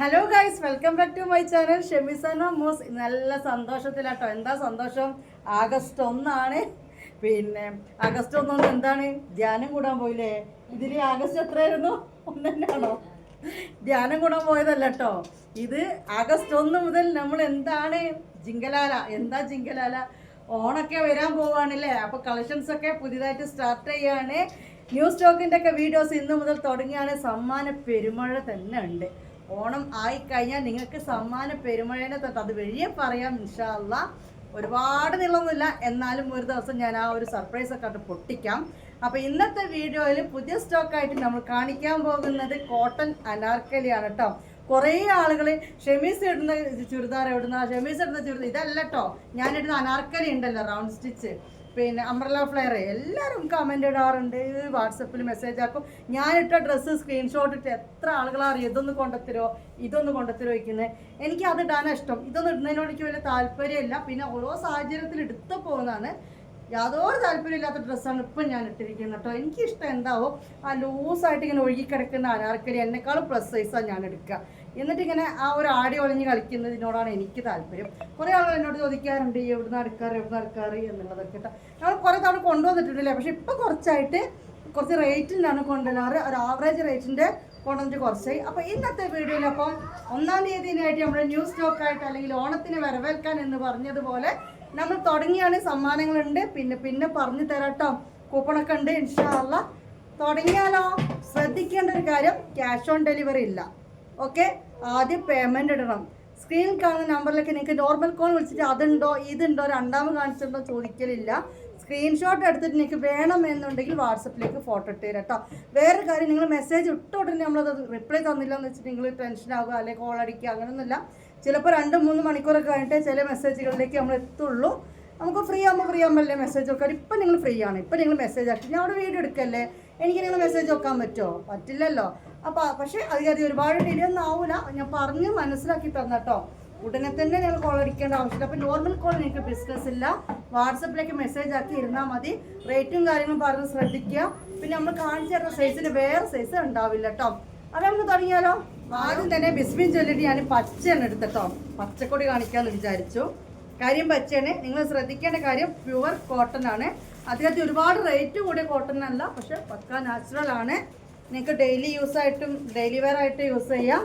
Hello guys welcome back to my channel ഷെമിസനോ മോസ് നല്ല സന്തോഷത്തിലാട്ടോ എന്താ സന്തോഷം? ആഗസ്റ്റ് ഒന്നാണ്. പിന്നെ ആഗസ്റ്റ് ഒന്നൊന്ന് എന്താണ്? ധ്യാനം കൂടാൻ പോയില്ലേ? ഇതിൽ ആഗസ്റ്റ് എത്രയായിരുന്നു? ഒന്ന് തന്നെയാണോ ധ്യാനം കൂടാൻ പോയതല്ല കേട്ടോ ഇത് ആഗസ്റ്റ് ഒന്ന് മുതൽ നമ്മൾ എന്താണ്? ജിങ്കലാല. എന്താ ജിങ്കലാല? ഓണൊക്കെ വരാൻ പോവാണല്ലേ? അപ്പോൾ കളക്ഷൻസ് ഒക്കെ പുതിയതായിട്ട് സ്റ്റാർട്ട് ചെയ്യാണ്. ന്യൂ സ്റ്റോക്കിന്റെ ഒക്കെ വീഡിയോസ് ഇന്ന് മുതൽ തുടങ്ങിയാണ്. സമ്മാന പെരുമഴ തന്നെ ഉണ്ട്. ഓണം ആയിക്കഴിഞ്ഞാൽ നിങ്ങൾക്ക് സമ്മാന പെരുമഴേനെ തൊട്ട് അത് വഴിയെ പറയാം ഇൻഷാല്ല ഒരുപാട് നീളമൊന്നുമില്ല. എന്നാലും ഒരു ദിവസം ഞാൻ ആ ഒരു സർപ്രൈസ് ഒക്കെ ആയിട്ട് പൊട്ടിക്കാം. അപ്പൊ ഇന്നത്തെ വീഡിയോയിൽ പുതിയ സ്റ്റോക്കായിട്ട് നമ്മൾ കാണിക്കാൻ പോകുന്നത് കോട്ടൺ അനാർക്കലിയാണ് കേട്ടോ കുറേ ആളുകൾ ഷെമീസ് ഇടുന്ന ചുരിദാർ ഇടുന്ന ഷെമീസ് ഇടുന്ന ചുരിദാർ ഇതല്ല കേട്ടോ ഞാനിടുന്ന അനാർക്കലി ഉണ്ടല്ലോ റൗണ്ട് സ്റ്റിച്ച് പിന്നെ അംബ്രല ഫ്ലെയർ എല്ലാവരും കമന്റ് ഇടാറുണ്ട്. വാട്സപ്പിൽ മെസ്സേജ് ആക്കും. ഞാൻ ഇട്ട ഡ്രസ്സ് സ്ക്രീൻഷോട്ട് ഇട്ട് എത്ര ആളുകളറിയും ഇതൊന്ന് കൊണ്ടുത്തരോ ഇതൊന്ന് കൊണ്ടുത്തരോ വയ്ക്കുന്നത് എനിക്ക് അത് ഇടാനാണ് ഇഷ്ടം. ഇതൊന്നും ഇടുന്നതിനോട് എനിക്ക് വലിയ താല്പര്യമില്ല. പിന്നെ ഓരോ സാഹചര്യത്തിൽ എടുത്തു പോകുന്നതാണ്. യാതൊരു താല്പര്യമില്ലാത്ത ഡ്രസ്സാണ് ഇപ്പം ഞാൻ ഇട്ടിരിക്കുന്നത് കേട്ടോ. എനിക്കിഷ്ടം എന്താവോ? ആ ലൂസായിട്ട് ഇങ്ങനെ ഒഴുകി കിടക്കുന്ന അനാർക്കലി എന്നെക്കാളും പ്ലസ് സൈസാണ് ഞാൻ എടുക്കുക. എന്നിട്ട് ഇങ്ങനെ ആ ഒരു ആടി ഒളിഞ്ഞ് കളിക്കുന്നതിനോടാണ് എനിക്ക് താല്പര്യം. കുറേ ആളുകൾ എന്നോട് ചോദിക്കാറുണ്ട് എവിടുന്ന് അടുക്കാറ് എവിടുന്ന് അടുക്കാറ് എന്നുള്ളതൊക്കെ ഞങ്ങൾ കുറേ തവണ കൊണ്ടുവന്നിട്ടുണ്ടല്ലേ? പക്ഷെ ഇപ്പം കുറച്ചായിട്ട് കുറച്ച് റേറ്റിലാണ് കൊണ്ടുവരാറ്. ഒരു ആവറേജ് റേറ്റിന്റെ കൊണ്ടുവന്നിട്ട് കുറച്ചായി. അപ്പോൾ ഇന്നത്തെ വീഡിയോയിൽ അപ്പം ഒന്നാം തീയതിനായിട്ട് നമ്മുടെ ന്യൂ സ്റ്റോക്കായിട്ട് അല്ലെങ്കിൽ ഓണത്തിന് വരവേൽക്കാൻ എന്ന് പറഞ്ഞതുപോലെ നമ്മൾ തുടങ്ങിയാണ്. സമ്മാനങ്ങളുണ്ട്. പിന്നെ പിന്നെ പറഞ്ഞു തരാട്ടോ. കൂപ്പണൊക്കെ ഉണ്ട് ഇൻഷാല്ല തുടങ്ങിയാലോ? ശ്രദ്ധിക്കേണ്ട ഒരു കാര്യം ക്യാഷ് ഓൺ ഡെലിവറി ഇല്ല. ഓക്കെ? ആദ്യം പേയ്മെന്റ് ഇടണം. സ്ക്രീനിൽ കാണുന്ന നമ്പറിലേക്ക് നിങ്ങൾക്ക് നോർമൽ കോൾ വിളിച്ചിട്ട് അതുണ്ടോ ഇതുണ്ടോ രണ്ടാമത് കാണിച്ചിട്ടുണ്ടോ ചോദിക്കലില്ല. സ്ക്രീൻഷോട്ട് എടുത്തിട്ട് നിങ്ങൾക്ക് വേണമെന്നുണ്ടെങ്കിൽ വാട്സപ്പിലേക്ക് ഫോട്ടോ ഇട്ട് തരാം കേട്ടോ വേറെ കാര്യം നിങ്ങൾ മെസ്സേജ് ഇട്ട നമ്മളത് റിപ്ലൈ തന്നില്ല എന്ന് വെച്ചിട്ട് നിങ്ങൾ ടെൻഷൻ ആവുക അല്ലെങ്കിൽ കോൾ അടിക്കുക അങ്ങനെയൊന്നുമില്ല ചിലപ്പോൾ രണ്ട് മൂന്ന് മണിക്കൂറൊക്കെ കഴിഞ്ഞിട്ട് ചില മെസ്സേജുകളിലേക്ക് നമ്മൾ എത്തുള്ളൂ. നമുക്ക് ഫ്രീ ആകുമ്പോൾ ഫ്രീ ആകുമ്പോഴല്ലേ മെസ്സേജ് വെക്കാൻ ഇപ്പം നിങ്ങൾ ഫ്രീ ആണ്. ഇപ്പം നിങ്ങൾ മെസ്സേജ് ആക്കി. ഞാൻ അവിടെ വീഡിയോ എടുക്കല്ലേ? എനിക്ക് നിങ്ങൾ മെസ്സേജ് വെക്കാൻ പറ്റുമോ? പറ്റില്ലല്ലോ. അപ്പോൾ പക്ഷേ അത് ഒരുപാട് ഡിലേ ഒന്നും ആവില്ല ഞാൻ പറഞ്ഞ് മനസ്സിലാക്കി തന്നട്ടോ ഉടനെ തന്നെ നിങ്ങൾ കോൾ അടിക്കേണ്ട ആവശ്യമില്ല. അപ്പോൾ നോർമൽ കോൾ നിങ്ങൾക്ക് ബിസിനസ് ഇല്ല. വാട്സപ്പിലേക്ക് മെസ്സേജ് ആക്കി ഇരുന്നാൽ മതി. റേറ്റും കാര്യങ്ങളും പറഞ്ഞ് ശ്രദ്ധിക്കുക. പിന്നെ നമ്മൾ കാണിച്ചു തരുന്ന സൈസിന് വേറെ സൈസ് ഉണ്ടാവില്ല കേട്ടോ അത് നമുക്ക് തുടങ്ങിയാലോ? ആദ്യം തന്നെ ബിസ്മിൻ ചൊല്ലിട്ട് ഞാൻ പച്ചയാണ് എടുത്തിട്ടോ. പച്ചക്കൊടി കാണിക്കാമെന്ന് വിചാരിച്ചു. കാര്യം പച്ചയാണ്. നിങ്ങൾ ശ്രദ്ധിക്കേണ്ട കാര്യം പ്യുവർ കോട്ടൺ ആണ്. അതിനകത്ത് ഒരുപാട് റേറ്റ് കൂടിയ കോട്ടൺ അല്ല പക്ഷെ പക്ക നാച്ചുറൽ ആണ്. നിങ്ങൾക്ക് ഡെയിലി യൂസ് ആയിട്ടും ഡെയിലി വെയർ ആയിട്ട് യൂസ് ചെയ്യാം.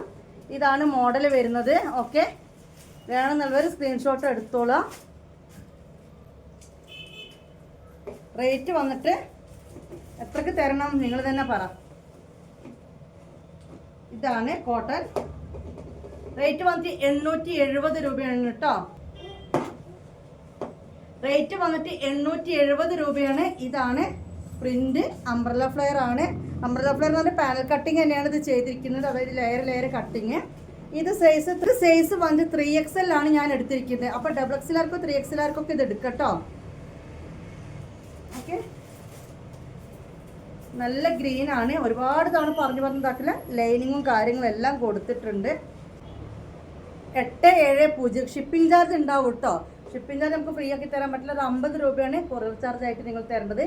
ഇതാണ് മോഡൽ വരുന്നത്. ഓക്കെ വേണമെന്നുള്ളവർ സ്ക്രീൻഷോട്ട് എടുത്തോളാം. റേറ്റ് വന്നിട്ട് എത്രക്ക് തരണം നിങ്ങൾ തന്നെ പറ. ഇതാണ് കോട്ടൺ റേറ്റ് വന്നിട്ട് എണ്ണൂറ്റി എഴുപത് രൂപയാണ് കേട്ടോ. റേറ്റ് വന്നിട്ട് എണ്ണൂറ്റി എഴുപത് രൂപയാണ്. ഇതാണ് പ്രിന്റ് അംബ്രല ഫ്ലെയർ ആണ്. അംബ്രല ഫ്ലെയർ എന്ന് പറഞ്ഞാൽ പാനൽ കട്ടിങ് തന്നെയാണ് ഇത് ചെയ്തിരിക്കുന്നത്. അതായത് ലെയർ ലെയർ കട്ടിങ് ഇത് സൈസ് ഇത്ര സൈസ് വന്ന് ത്രീ എക്സ് എൽ ആണ് ഞാൻ എടുത്തിരിക്കുന്നത്. അപ്പോൾ ഡബിൾ എക്സിലാർക്കോ ത്രീ എക്സിലാർക്കൊക്കെ ഇത് എടുക്കട്ടോ. ഓക്കെ നല്ല ഗ്രീൻ ആണ്. ഒരുപാട് തവണ പറഞ്ഞു പറഞ്ഞതാക്കില്ല ലൈനിങ്ങും കാര്യങ്ങളും എല്ലാം കൊടുത്തിട്ടുണ്ട്. എട്ട് ഏഴ് പൂജ്യം. ഷിപ്പിംഗ് ചാർജ് ഉണ്ടാവും കേട്ടോ ഷിപ്പിംഗ് ചാർജ് നമുക്ക് ഫ്രീ ആക്കി തരാൻ പറ്റില്ല. അത് അമ്പത് രൂപയാണ് കൊറിയർ ചാർജ് ആയിട്ട് നിങ്ങൾ തരേണ്ടത്.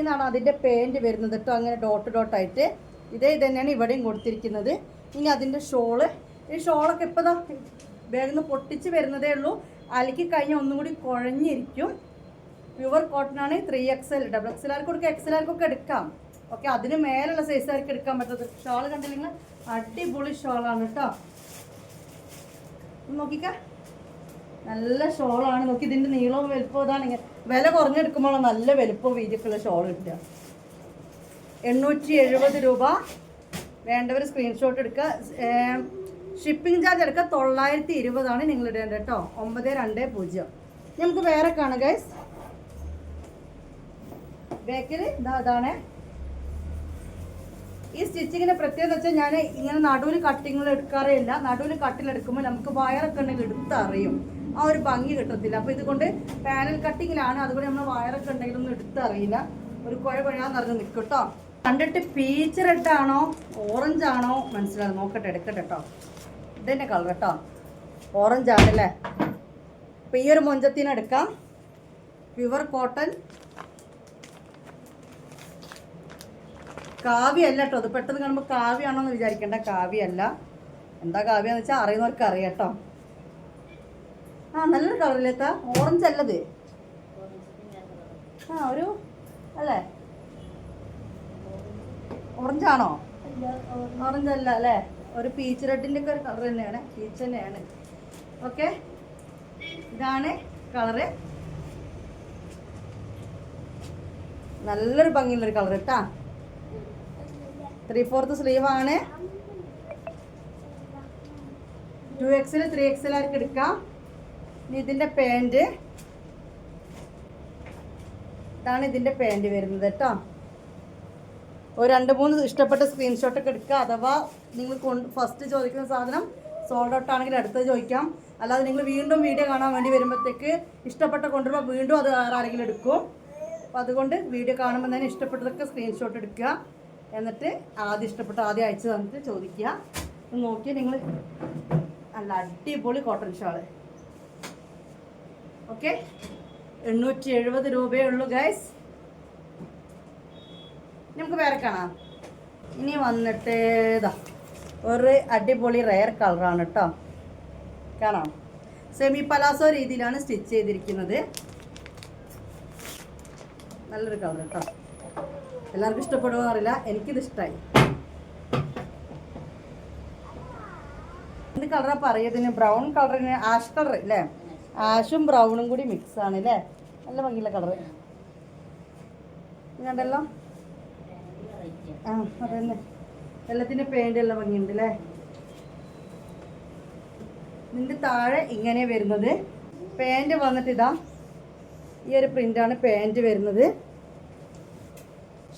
ഇതാണ് അതിന്റെ പേന്റ് വരുന്നത് കേട്ടോ. അങ്ങനെ ഡോട്ട് ഡോട്ടായിട്ട് ഇതേ ഇത് തന്നെയാണ് ഇവിടെയും കൊടുത്തിരിക്കുന്നത്. ഇനി അതിന്റെ ഷോൾ ഈ ഷോളൊക്കെ ഇപ്പോൾ ദാ വേഗം ഒന്ന് പൊട്ടിച്ച് വരുന്നതേ ഉള്ളൂ. അലക്കി കഴിഞ്ഞാൽ ഒന്നും കൂടി കുഴഞ്ഞിരിക്കും. പ്യുവർ കോട്ടൺ ആണ് ത്രീ എൽ ഡബിൾ എക്സ് എല്ലാവർക്കും എടുക്കാം എക്സ് എല്ലാവർക്കൊക്കെ എടുക്കാം. ഓക്കെ അതിന് മേലുള്ള സൈസ് ആർക്കും എടുക്കാൻ പറ്റത്തത് ഷോൾ കണ്ടില്ലെങ്കിൽ അടിപൊളി ഷോളാണ് കേട്ടോ. നോക്കിക്ക. നല്ല ഷോളാണ്. നോക്കി ഇതിന്റെ നീളവും വലുപ്പവും ഇതാണ് വില കുറഞ്ഞെടുക്കുമ്പോൾ നല്ല വലുപ്പവും വീതിയൊക്കെയുള്ള ഷോൾ കിട്ടുക. എണ്ണൂറ്റി എഴുപത് രൂപ. വേണ്ടവർ സ്ക്രീൻഷോട്ട് എടുക്കുക. ഷിപ്പിംഗ് ചാർജ് എടുക്കുക തൊള്ളായിരത്തി ഇരുപതാണ് നിങ്ങൾ ഇടേണ്ടത് കേട്ടോ. ഒമ്പത് രണ്ട് പൂജ്യം. നമുക്ക് വേറെ കാണാം ഗൈസ് ബാക്കിൽ ഇതാ അതാണ് ഈ സ്റ്റിച്ചിങ്ങിന് പ്രത്യേകത വെച്ചാൽ ഞാൻ ഇങ്ങനെ നടുവിൽ കട്ടിങ്ങൾ എടുക്കാറേ ഇല്ല. നടുവിൽ കട്ടിലെടുക്കുമ്പോൾ നമുക്ക് വയറൊക്കെ ഉണ്ടെങ്കിൽ എടുത്തറിയും ആ ഒരു ഭംഗി കിട്ടത്തില്ല. അപ്പോൾ ഇതുകൊണ്ട് പാനൽ കട്ടിങ്ങിലാണ് അതുപോലെ നമ്മൾ വയറൊക്കെ ഉണ്ടെങ്കിലൊന്നും എടുത്തറിയില്ല ഒരു കുഴ കുഴയാന്ന് പറഞ്ഞ് നിൽക്കും കേട്ടോ കണ്ടിട്ട് പീച്ച് റെഡ് ആണോ ഓറഞ്ച് ആണോ മനസ്സിലാകും നോക്കട്ടെ എടുക്കട്ടെ കേട്ടോ ഇതന്നെ കളർ കേട്ടോ ഓറഞ്ച് ആണല്ലേ അപ്പോൾ ഈ ഒരു മൊഞ്ചത്തിന് എടുക്കാം. പ്യുവർ കോട്ടൺ കാവ്യല്ല കേട്ടോ അത് പെട്ടെന്ന് കാണുമ്പോൾ കാവ്യാണോന്ന് വിചാരിക്കേണ്ട. കാവ്യല്ല എന്താ കാവ്യാന്ന് വെച്ചാൽ അറിയുന്നവർക്ക് അറിയാം കേട്ടോ ആ നല്ലൊരു കളറിലെത്താ ഓറഞ്ച് അല്ലത്. ആ ഒരു അല്ലേ? ഓറഞ്ച് ആണോ? ഓറഞ്ച് അല്ല അല്ലേ? ഒരു പീച്ച് റെഡിന്റെ ഒക്കെ ഒരു കളർ തന്നെയാണ്. പീച്ച് തന്നെയാണ്. ഓക്കെ ഇതാണ് കളറ് നല്ലൊരു ഭംഗിയുള്ളൊരു കളർ കേട്ടാ ത്രീ ഫോർത്ത് സ്ലീവ് ആണ്. ടു എക്സിൽ ത്രീ എക്സിലായിരിക്കും എടുക്കാം? ഇതിന്റെ പാന്റ് ഇതാണ് ഇതിന്റെ പാന്റ് വരുന്നത് കേട്ടോ. ഒരു രണ്ട് മൂന്ന് ഇഷ്ടപ്പെട്ട സ്ക്രീൻഷോട്ട് ഒക്കെ എടുക്കുക. അഥവാ നിങ്ങൾ ഫസ്റ്റ് ചോദിക്കുന്ന സാധനം സോൾഡ് ഔട്ട് ആണെങ്കിൽ അടുത്തത് ചോദിക്കാം. അല്ലാതെ നിങ്ങൾ വീണ്ടും വീഡിയോ കാണാൻ വേണ്ടി വരുമ്പോഴത്തേക്ക് ഇഷ്ടപ്പെട്ട കൊണ്ടുവരുമ്പോൾ വീണ്ടും അത് വേറെ ആരെങ്കിലും എടുക്കും. അപ്പോൾ അതുകൊണ്ട് വീഡിയോ കാണുമ്പോൾ തന്നെ ഇഷ്ടപ്പെട്ടതൊക്കെ സ്ക്രീൻഷോട്ട് എടുക്കുക. എന്നിട്ട് ആദ്യം ഇഷ്ടപ്പെട്ട ആദ്യം അയച്ചു തന്നിട്ട് ചോദിക്കുക. നോക്കിയാൽ നോക്കി നിങ്ങൾ നല്ല അടിപൊളി കോട്ടൺ ഷാൾ ഓക്കെ എണ്ണൂറ്റി എഴുപത് രൂപയേ ഉള്ളൂ ഗൈസ് നമുക്ക് വേറെ കാണാം. ഇനി വന്നിട്ട് ഇതാ ഒരു അടിപൊളി റെയർ കളറാണ് കേട്ടോ കാണാം. സെമി പലാസോ രീതിയിലാണ് സ്റ്റിച്ച് ചെയ്തിരിക്കുന്നത്. നല്ലൊരു കളർ കേട്ടോ എല്ലാവർക്കും ഇഷ്ടപ്പെടുമോ അറിയില്ല എനിക്കിത് ഇഷ്ടമായി എന്ത് കളറാണ് പറയുന്നതിന് ബ്രൗൺ കളറിന് ആഷ് കളർ അല്ലേ ആഷും ബ്രൗണും കൂടി മിക്സ് ആണ് അല്ലേ നല്ല ഭംഗിയുള്ള കളർ കണ്ടല്ലോ ആ അതന്നെ. എല്ലാത്തിന്റെ പെയിന്റ് എല്ലാം ഭംഗിയുണ്ട് അല്ലേ ഇതിന്റെ താഴെ ഇങ്ങനെ വരുന്നത്. പാന്റ് വന്നിട്ട് ഇതാ ഈ ഒരു പ്രിന്റാണ് പാന്റ് വരുന്നത്.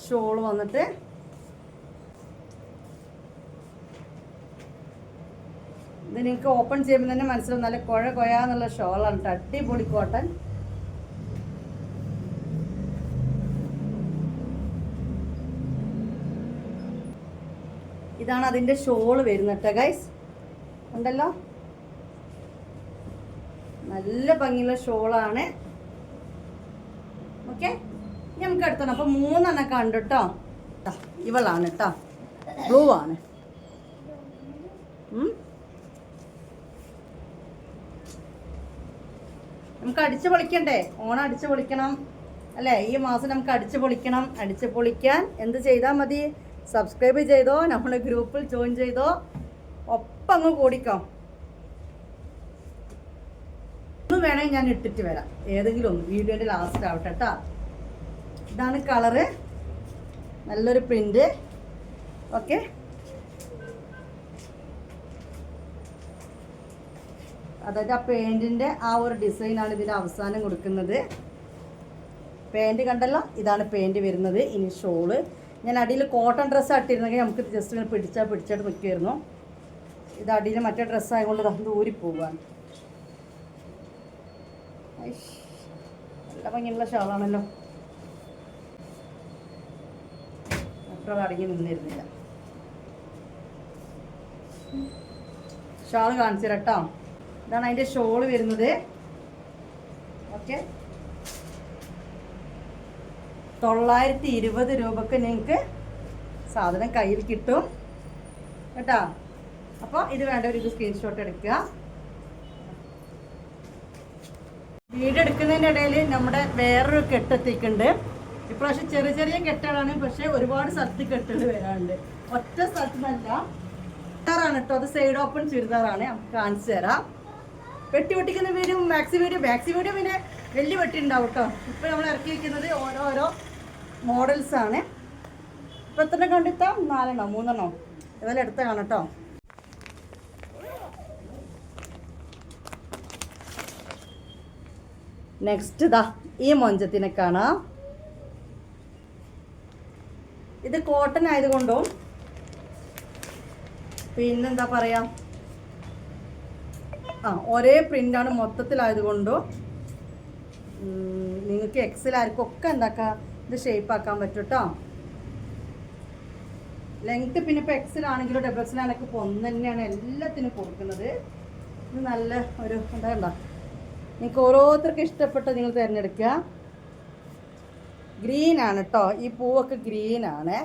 ഷോൾ വന്നിട്ട് നിങ്ങൾക്ക് ഓപ്പൺ ചെയ്യുമ്പോൾ തന്നെ മനസ്സിലാവും നല്ല കുഴ കൊയാന്നുള്ള ഷോളാണ് കേട്ടോ അടിപൊളി കോട്ടൺ ഇതാണ് അതിന്റെ ഷോൾ വരുന്നത് കേട്ടോ ഗൈസ് ഉണ്ടല്ലോ? നല്ല ഭംഗിയുള്ള ഷോളാണ് ഓക്കെ നമുക്ക് എടുത്തണം അപ്പം മൂന്നെണ്ണം കണ്ടു കേട്ടോ. ഇവളാണ് കേട്ടോ. ബ്ലൂ ആണ്. നമുക്ക് അടിച്ചു പൊളിക്കണ്ടേ? ഓണം അടിച്ചു പൊളിക്കണം. അല്ലേ? ഈ മാസം നമുക്ക് അടിച്ചു പൊളിക്കണം. അടിച്ചു പൊളിക്കാൻ എന്ത് ചെയ്താൽ മതി? സബ്സ്ക്രൈബ് ചെയ്തോ? നമ്മുടെ ഗ്രൂപ്പിൽ ജോയിൻ ചെയ്തോ? ഒപ്പം അങ്ങ് കൂടിക്കോ. ഒന്ന് വേണമെങ്കിൽ ഞാൻ ഇട്ടിട്ട് വരാം. ഏതെങ്കിലും ഒന്ന്. വീഡിയോന്റെ ലാസ്റ്റ് ആവട്ടെ കേട്ടോ ഇതാണ് കളറ് നല്ലൊരു പ്രിന്റ് ഓക്കെ അതായത് ആ പെയിന്റിന്റെ ആ ഒരു ഡിസൈനാണ് ഇതിന്റെ അവസാനം കൊടുക്കുന്നത്. പെയിന്റ് കണ്ടല്ലോ? ഇതാണ് പെയിന്റ് വരുന്നത്. ഇനി ഷോൾ ഞാൻ അടിയിൽ കോട്ടൺ ഡ്രസ്സ് ഇട്ടിരുന്നെങ്കിൽ നമുക്ക് ജസ്റ്റ് ഇങ്ങനെ പിടിച്ചാൽ പിടിച്ചായിട്ട് നിൽക്കുമായിരുന്നു ഇത് അടിയിൽ മറ്റേ ഡ്രസ്സ് ആയതുകൊണ്ട് ഇത് ഊരി പോവാണ്. ഐഷ്, നല്ല ഭംഗിയുള്ള ഷാളാണല്ലോ അത്ര അടങ്ങി നിന്നിരുന്നില്ല. ഷാൾ കാണിച്ചു തരാം കേട്ടോ. ഇതാണ് അതിന്റെ ഷോൾ വരുന്നത്. ഓക്കെ. തൊള്ളായിരത്തി ഇരുപത് രൂപക്ക് നിങ്ങൾക്ക് സാധനം കയ്യിൽ കിട്ടും. കേട്ടോ? അപ്പോൾ ഇത് വേണ്ടവർ ഇത് സ്ക്രീൻഷോട്ട് എടുക്കുക. വീഡിയോ എടുക്കുന്നതിന്റെ ഇടയിൽ നമ്മുടെ വേറൊരു കെട്ടെത്തിക്കുന്നുണ്ട് ഇപ്രാവശ്യം ചെറിയ ചെറിയ കെട്ടുകളാണ് പക്ഷേ ഒരുപാട് സ്ഥലത്ത് കെട്ടുകൾ വരാറുണ്ട്. ഒറ്റ സ്ഥലത്തുനിന്നല്ല. ചുരിദാറാണ് കേട്ടോ. അത് സൈഡ് ഓപ്പൺ ചുരിദാറാണ്. നമുക്ക് കാണിച്ചു തരാം. വെട്ടി വെട്ടിക്കുന്ന video maxi video maxi video പിന്നെ വലിയ വെട്ടി ഉണ്ടാവും കേട്ടോ ഇപ്പം നമ്മൾ ഇറക്കി വയ്ക്കുന്നത് ഓരോരോ മോഡൽസ് ആണ്. ഇപ്പം എത്ര കണ്ടിട്ടാ? നാലെണ്ണോ മൂന്നെണ്ണോ? ഇതെല്ലാം എടുത്ത കാണാം കേട്ടോ നെക്സ്റ്റ് ഇതാ ഈ മൊഞ്ചത്തിനെ കാണാം. ഇത് കോട്ടൺ ആയതുകൊണ്ടും പിന്നെന്താ പറയാ? ആ ഒരേ പ്രിന്റാണ് മൊത്തത്തിലായതുകൊണ്ടോ നിങ്ങൾക്ക് എക്സൽ ആർക്കും ഒക്കെ എന്താക്കാം ഇത് ഷേപ്പ് ആക്കാൻ പറ്റും കേട്ടോ ലെങ്ത് പിന്നെ ഇപ്പോൾ എക്സൽ ആണെങ്കിലും ഡബിൾ എക്സൽ ആണെങ്കിലും ഇപ്പോൾ ഒന്ന് തന്നെയാണ് എല്ലാത്തിനും കൊടുക്കുന്നത്. ഇത് നല്ല ഒരു എന്താ കണ്ട നിങ്ങൾക്ക് ഓരോരുത്തർക്കും ഇഷ്ടപ്പെട്ട നിങ്ങൾ തിരഞ്ഞെടുക്കുക. ഗ്രീൻ ആണ് കേട്ടോ ഈ പൂവൊക്കെ ഗ്രീൻ ആണ്.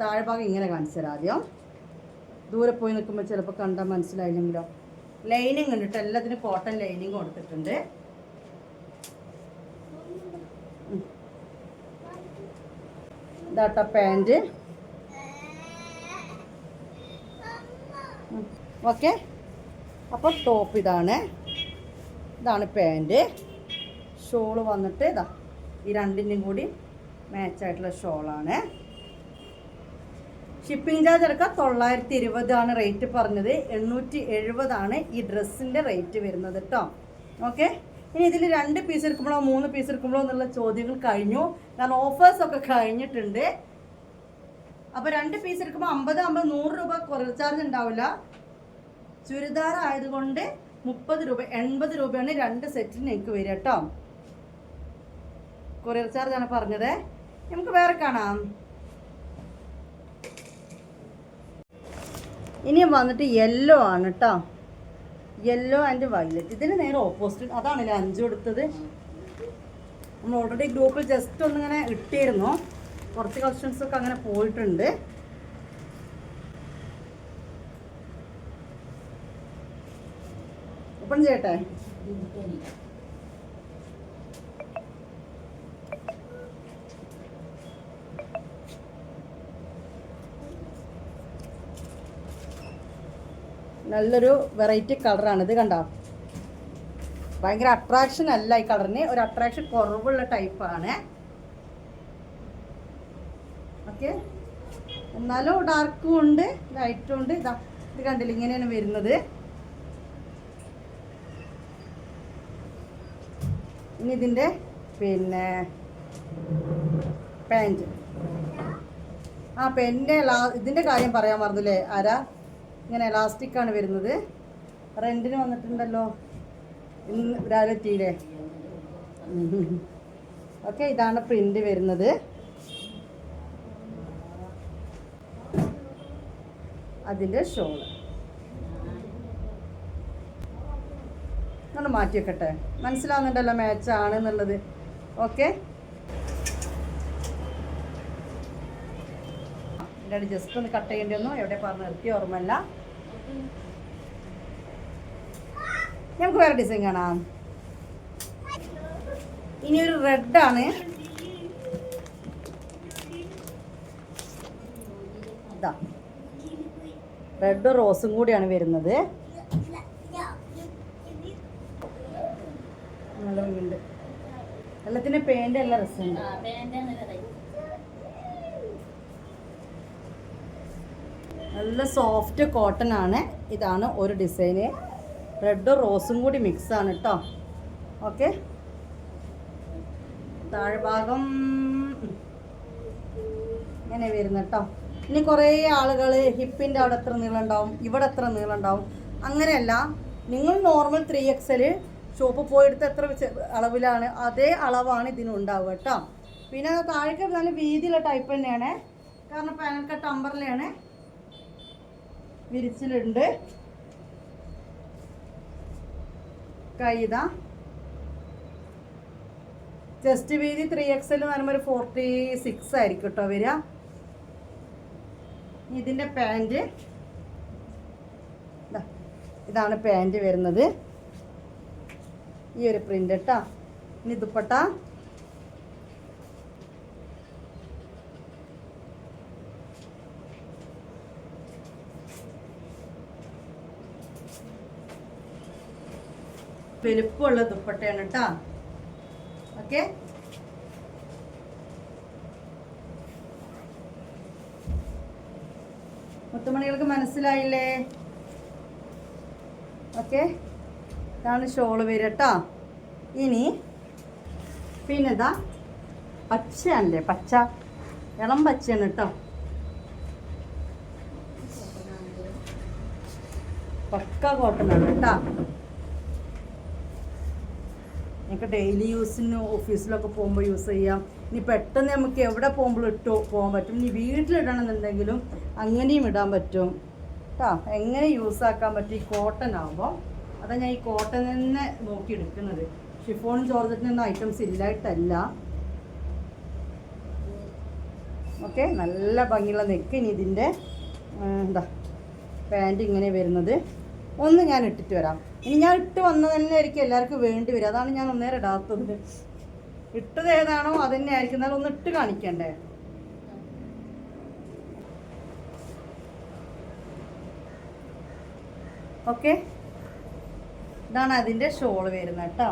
താഴ്ഭാഗം ഇങ്ങനെ കാണിച്ചു തരാം ആദ്യം. ദൂരെ പോയി നിൽക്കുമ്പോൾ ചിലപ്പോൾ കണ്ടാൽ മനസ്സിലായില്ലെങ്കിലോ? ലൈനിങ് ഉണ്ട് കേട്ടോ എല്ലാത്തിനും കോട്ടൺ ലൈനിങ് കൊടുത്തിട്ടുണ്ട്. ഇതാട്ടോ പാന്റ് ഓക്കെ അപ്പോൾ ടോപ്പ് ഇതാണ്. ഇതാണ് പാന്റ് ഷോൾ വന്നിട്ട് ഇതാ ഈ രണ്ടിന്റെയും കൂടി മാച്ചായിട്ടുള്ള ഷോളാണ് ഷിപ്പിംഗ് ചാർജ് അടക്കം തൊള്ളായിരത്തി ഇരുപതാണ് റേറ്റ് പറഞ്ഞത്. എണ്ണൂറ്റി എഴുപതാണ് ഈ ഡ്രസ്സിന്റെ റേറ്റ് വരുന്നത് കേട്ടോ ഓക്കെ ഇനി ഇതിൽ രണ്ട് പീസ് എടുക്കുമ്പോഴോ മൂന്ന് പീസ് എടുക്കുമ്പോഴോ എന്നുള്ള ചോദ്യങ്ങൾ കഴിഞ്ഞു. കാരണം ഓഫേഴ്സൊക്കെ കഴിഞ്ഞിട്ടുണ്ട്. അപ്പോൾ രണ്ട് പീസ് എടുക്കുമ്പോൾ അമ്പത് അമ്പത് നൂറ് രൂപ കുറവ് ചാർജ് ഉണ്ടാവില്ല. ചുരിദാർ ആയതുകൊണ്ട് മുപ്പത് രൂപ എൺപത് രൂപയാണ് രണ്ട് സെറ്റിന് എനിക്ക് വരിക കേട്ടോ കൊറിയർ ചാർജ് ആണ് പറഞ്ഞത്. നമുക്ക് വേറെ കാണാം. ഇനി വന്നിട്ട് യെല്ലോ ആണ് കേട്ടോ യെല്ലോ ആൻഡ് വയലറ്റ് ഇതിന് നേരെ ഓപ്പോസിറ്റ് അതാണല്ലേ അഞ്ചു കൊടുത്തത്. നമ്മൾ ഓൾറെഡി ഗ്രൂപ്പിൽ ജസ്റ്റ് ഒന്നിങ്ങനെ ഇട്ടിരുന്നു. കുറച്ച് കളക്ഷൻസ് ഒക്കെ അങ്ങനെ പോയിട്ടുണ്ട്. ഓപ്പൺ ചെയ്യട്ടെ? നല്ലൊരു വെറൈറ്റി കളറാണ്. ഇത് കണ്ടോ? ഭയങ്കര അട്രാക്ഷൻ അല്ല ഈ കളറിന്. ഒരു അട്രാക്ഷൻ കുറവുള്ള ടൈപ്പാണ് ഓക്കെ എന്നാലും ഡാർക്കും ഉണ്ട് ലൈറ്റും ഉണ്ട്. ഇതാ ഇത് കണ്ടില്ല? ഇങ്ങനെയാണ് വരുന്നത്. ഇനി ഇതിന്റെ പിന്നെ പാന്റ് ആ പെന്റെ ലാ ഇതിന്റെ കാര്യം പറയാൻ മറന്നില്ലേ? ആരാ? ഇങ്ങനെ എലാസ്റ്റിക് ആണ് വരുന്നത്. റെന്റിന് വന്നിട്ടുണ്ടല്ലോ. ഇന്ന് രാവിലെ എത്തിയില്ലേ ഓക്കെ ഇതാണ് പ്രിന്റ് വരുന്നത്. അതിന്റെ ഷോൾ ഒന്ന് മാറ്റി വെക്കട്ടെ മനസ്സിലാവുന്നുണ്ടല്ലോ മാച്ചാണ് എന്നുള്ളത് ഓക്കെ എന്റെ ജസ്റ്റ് ഒന്ന് കട്ട് ചെയ്യേണ്ടി വന്നു. എവിടെ പറഞ്ഞ് നിർത്തി ഓർമ്മല്ല നമുക്ക് വേറെ ഡിസൈൻ കാണാം. ഇനി ഒരു റെഡ് ആണ്. ഇതാ. റെഡ് റോസും കൂടിയാണ് വരുന്നത്. നല്ല ഭംഗിയുണ്ട്. എല്ലാത്തിന്റെ പെയിന്റ് എല്ലാം രസമുണ്ട്. നല്ല സോഫ്റ്റ് കോട്ടൺ ആണ്. ഇതാണ് ഒരു ഡിസൈന് റെഡും റോസും കൂടി മിക്സ് ആണ് കേട്ടോ ഓക്കെ താഴ്ഭാഗം ഇങ്ങനെ വരുന്ന കേട്ടോ ഇനി കുറേ ആളുകൾ ഹിപ്പിന്റെ അവിടെ എത്ര നീളം ഉണ്ടാവും? ഇവിടെ എത്ര നീളം ഉണ്ടാവും? അങ്ങനെയല്ല. നിങ്ങൾ നോർമൽ ത്രീ എക്സൽ ഷോപ്പ് പോയെടുത്ത് എത്ര അളവിലാണ്? അതേ അളവാണ് ഇതിനുണ്ടാവുക കേട്ടോ പിന്നെ താഴേക്ക് നല്ല വീതിയുള്ള ടൈപ്പ് തന്നെയാണ്. കാരണം പാനൽ കട്ട് അമ്പറിലാണ് വിരിച്ചിലുണ്ട്. കൈത ചെസ്റ്റ് വീതി ത്രീ എക്സ് എന്ന് പറയുമ്പോൾ ഒരു ഫോർട്ടി സിക്സ് ആയിരിക്കും കേട്ടോ വരിക. ഇതിന്റെ പാന്റ് ഇതാണ് പാന്റ് വരുന്നത്. ഈ ഒരു പ്രിന്റ് കേട്ടോ ഇനി ദുപ്പട്ട. വലുപ്പമുള്ള ദുപ്പട്ടയാണ് കേട്ടോ ഓക്കെ? മുത്തുമണികൾക്ക് മനസ്സിലായില്ലേ? ഓക്കെ? ഇതാണ് ഷോൾ വരിക കേട്ടോ ഇനി പിന്നെ ഇതാ പച്ചയാണല്ലേ പച്ച? ഇളം പച്ചയാണ് കേട്ടോ പക്ക കോട്ടൺ ആണ് കേട്ടോ നമുക്ക് ഡെയിലി യൂസിന് ഓഫീസിലൊക്കെ പോകുമ്പോൾ യൂസ് ചെയ്യാം. ഇനി പെട്ടെന്ന് നമുക്ക് എവിടെ പോകുമ്പോൾ ഇട്ട് പോകാൻ പറ്റും. ഇനി വീട്ടിലിടണമെന്നുണ്ടെങ്കിലും അങ്ങനെയും ഇടാൻ പറ്റും. കേട്ടോ എങ്ങനെ യൂസ് ആക്കാൻ പറ്റും? ഈ കോട്ടൺ ആകുമ്പോൾ അതാ ഞാൻ ഈ കോട്ടൺ തന്നെ നോക്കി എടുക്കുന്നത്. ഷിഫോൺ ജോർജറ്റിനൊന്നും ഐറ്റംസ് ഇല്ലായിട്ടല്ല. ഓക്കെ നല്ല ഭംഗിയുള്ള നെക്ക് ഇനി ഇതിന്റെ എന്താ പാന്റ് ഇങ്ങനെ വരുന്നത്. ഒന്ന് ഞാൻ ഇട്ടിട്ട് വരാം. ഇനി ഞാൻ ഇട്ട് വന്നത് തന്നെ ആയിരിക്കും എല്ലാവർക്കും വേണ്ടി വരും അതാണ് ഞാൻ ഒന്നേരം ഇടാത്തത്. ഇട്ടത് ഏതാണോ അത് തന്നെ ആയിരിക്കും. എന്നാലും ഒന്ന് ഇട്ട് കാണിക്കണ്ടേ? ഓക്കെ? ഇതാണ് അതിന്റെ ഷോൾ വരുന്നത് കേട്ടോ.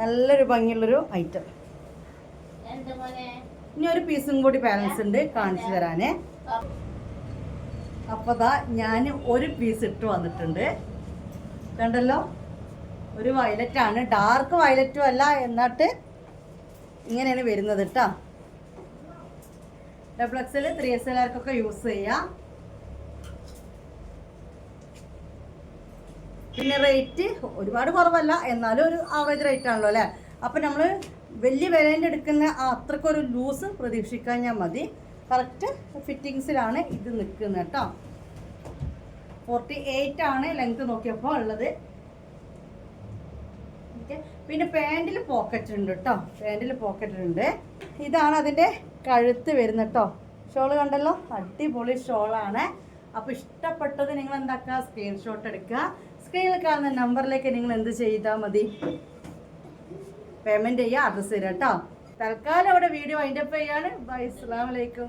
നല്ലൊരു ഭംഗിയുള്ളൊരു ഐറ്റം ഇനി ഒരു പീസും കൂടി ബാലൻസ് ഉണ്ട്. കാണിച്ചു തരാനേ. അപ്പോൾ ദാ ഞാൻ ഒരു പീസ് ഇട്ട് വന്നിട്ടുണ്ട്. കണ്ടല്ലോ? ഒരു വയലറ്റ് ആണ്. ഡാർക്ക് വയലറ്റും അല്ല എന്നിട്ട് ഇങ്ങനെയാണ് വരുന്നത് കേട്ടോ ഡബിൾ എക്സൽ ത്രീ എക്സ് എല്ലാവർക്കൊക്കെ യൂസ് ചെയ്യാം. പിന്നെ റേറ്റ് ഒരുപാട് കുറവല്ല എന്നാലും ഒരു ആവറേജ് റേറ്റ് ആണല്ലോ അല്ലേ? അപ്പം നമ്മൾ വലിയ വിലേന്റെ എടുക്കുന്ന അത്രക്കൊരു ലൂസ് പ്രതീക്ഷിക്കാൻ ഞാൻ മതി. കറക്റ്റ് ഫിറ്റിങ്സിലാണ് ഇത് നിൽക്കുന്നത് കേട്ടോ. ഫോർട്ടി എയ്റ്റ് ആണ് ലെങ്ത് നോക്കിയപ്പോൾ ഉള്ളത്. പിന്നെ പാന്റിൽ പോക്കറ്റ് ഉണ്ട് കേട്ടോ. പാന്റിൽ പോക്കറ്റ് ഉണ്ട്. ഇതാണ് അതിന്റെ കഴുത്ത് വരുന്നത് കേട്ടോ. ഷോൾ കണ്ടല്ലോ? അടിപൊളി ഷോളാണ് അപ്പോൾ ഇഷ്ടപ്പെട്ടത് നിങ്ങൾ എന്താക്കുക? സ്ക്രീൻഷോട്ട് എടുക്കുക. സ്ക്രീനിൽ കാണുന്ന നമ്പറിലേക്ക് നിങ്ങൾ എന്ത് ചെയ്താൽ മതി? പേയ്മെന്റ് ചെയ്യുക അഡ്രസ്സ് തരാം കേട്ടോ. തൽക്കാലം അവിടെ വീഡിയോ വൈൻഡപ്പ് ചെയ്യാണ്. ബൈ അസ്സാം വലൈക്കും